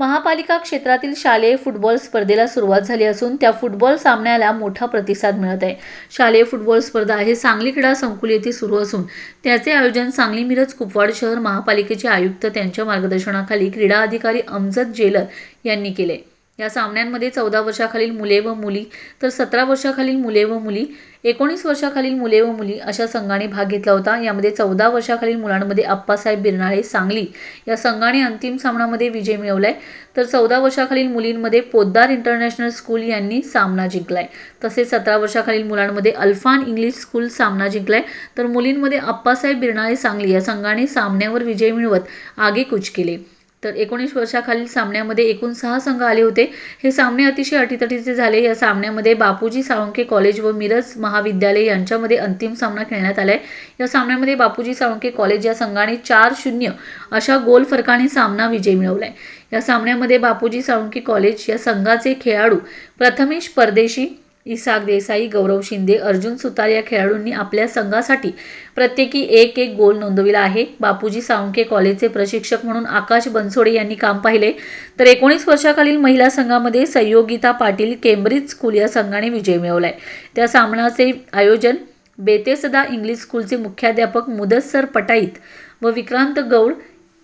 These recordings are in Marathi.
महापालिका क्षेत्रातील शालेय फुटबॉल स्पर्धेला सुरुवात झाली असून त्या फुटबॉल सामन्याला मोठा प्रतिसाद मिळत आहे. शालेय फुटबॉल स्पर्धा हे सांगली क्रीडा संकुल येथे सुरू असून त्याचे आयोजन सांगली मिरज कुपवाड शहर महापालिकेचे आयुक्त त्यांच्या मार्गदर्शनाखाली क्रीडा अधिकारी अमजद जेलर यांनी केले. या सामन्यांमध्ये चौदा वर्षाखालील मुले व मुली तर सतरा वर्षाखालील मुले व मुली एकोणीस वर्षाखालील मुले व मुली अशा संघाने भाग घेतला होता. यामध्ये चौदा वर्षाखालील मुलांमध्ये आप्पासाहेब बिरनाळे सांगली या संघाने अंतिम सामन्यामध्ये विजय मिळवलाय. तर चौदा वर्षाखालील मुलींमध्ये पोद्दार इंटरनॅशनल स्कूल यांनी सामना जिंकलाय. तसेच सतरा वर्षाखालील मुलांमध्ये अल्फान इंग्लिश स्कूल सामना जिंकलाय. तर मुलींमध्ये आप्पासाहेब बिरनाळे सांगली या संघाने सामन्यावर विजय मिळवत आगेकूच केले. तर एकोणीस वर्षाखालील सामन्यामध्ये एकूण सहा संघ आले होते. हे सामने अतिशय अटीतटीचे झाले. या सामन्यामध्ये बापूजी साळुंके कॉलेज व मिरज महाविद्यालय यांच्यामध्ये अंतिम सामना खेळण्यात आलाय. या सामन्यामध्ये बापूजी साळुंके कॉलेज या संघाने चार शून्य अशा गोल फरकाने सामना विजय मिळवलाय. या सामन्यामध्ये बापूजी साळुंके कॉलेज या संघाचे खेळाडू प्रथमेश परदेशी इसाक देसाई गौरव शिंदे अर्जुन सुतार या खेळाडूंनी आपल्या संघासाठी प्रत्येकी एक एक गोल नोंदविला आहे. बापूजी सावंके कॉलेजचे प्रशिक्षक म्हणून आकाश बनसोडे यांनी काम पाहिले. तर एकोणीस वर्षाखालील महिला संघामध्ये संयोगिता पाटील केम्ब्रिज स्कूल या संघाने विजय मिळवलाय. त्या सामनाचे आयोजन बेतेसदा इंग्लिश स्कूलचे मुख्याध्यापक मुदस्सर पटाईत व विक्रांत गौड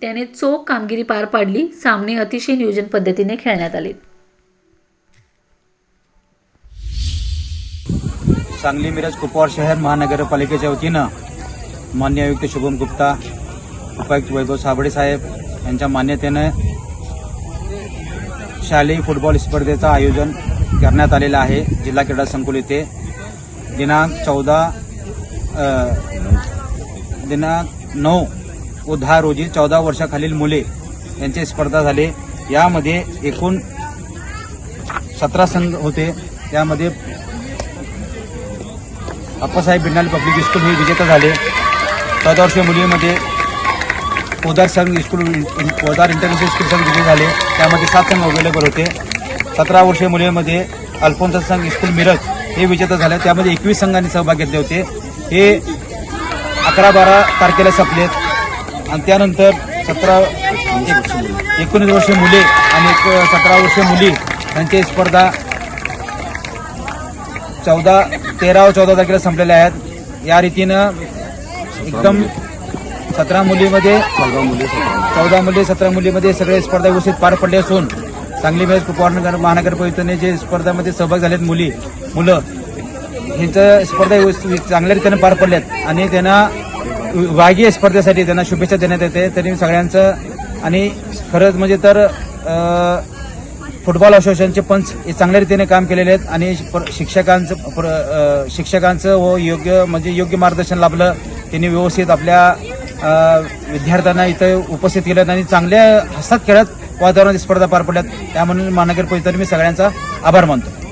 त्याने चोख कामगिरी पार पाडली. सामने अतिशय नियोजन पद्धतीने खेळण्यात आले. सांगली मिरज कुपवाड शहर महानगरपालिकेच्या वतीनं मान्य आयुक्त शुभम गुप्ता उपायुक्त वैभव साबळे साहेब यांच्या मान्यतेनं शालेय फुटबॉल स्पर्धेचं आयोजन करण्यात आलेलं आहे. जिल्हा क्रीडा संकुल येथे दिनांक चौदा दिनांक नऊ व दहा रोजी चौदा वर्षाखालील मुले यांची स्पर्धा झाली. यामध्ये एकूण सतरा संघ होते. त्यामध्ये अप्पासाहेब बिरनाल पब्लिक स्कूल हे विजेता झाले. चौदा वर्षीय मुलीमध्ये पोदार संघ स्कूल पोदार इंटरनॅशनल स्कूल संघ विजय झाले. त्यामध्ये सात संघ अवेलेबल होते. सतरा वर्षीय मुलीमध्ये अल्फोन्सा संघ स्कूल मिरज हे विजेता झाले. त्यामध्ये एकवीस संघांनी सहभाग घेतले होते. हे अकरा बारा तारखेला संपलेत. आणि त्यानंतर सतरा एक- एकोणीस वर्षीय मुले आणि एक सतरा वर्षीय मुली यांची स्पर्धा चौदा तेरा व चौदा तारखेला संपलेल्या आहेत. या रीतीनं एकदम सतरा मुलीमध्ये चौदा मुली सतरा मुलीमध्ये सगळे स्पर्धा व्यवस्थित पार पडले असून सांगली कुपवाड महानगरपालिकेने जे स्पर्धामध्ये सहभाग झालेत मुली मुलं ह्यांचं स्पर्धा व्यवस्थित चांगल्या रीतीने पार पडल्यात आणि त्यांना विभागीय स्पर्धेसाठी त्यांना शुभेच्छा देण्यात येते. तरी सगळ्यांचं आणि खरंच म्हणजे तर फुटबॉल असोसिएशनचे पंच हे चांगल्या रीतीने काम केलेले आहेत आणि पर- शिक्षकांचं पर- शिक्षकांचं व योग्य म्हणजे योग्य मार्गदर्शन लाभलं. त्यांनी व्यवस्थित आपल्या विद्यार्थ्यांना इथं उपस्थित केलं आणि चांगल्या हसत खेळत वातावरणात स्पर्धा पार पडल्यात. त्यामुळे महानगरपालिकेने मी सगळ्यांचा आभार मानतो.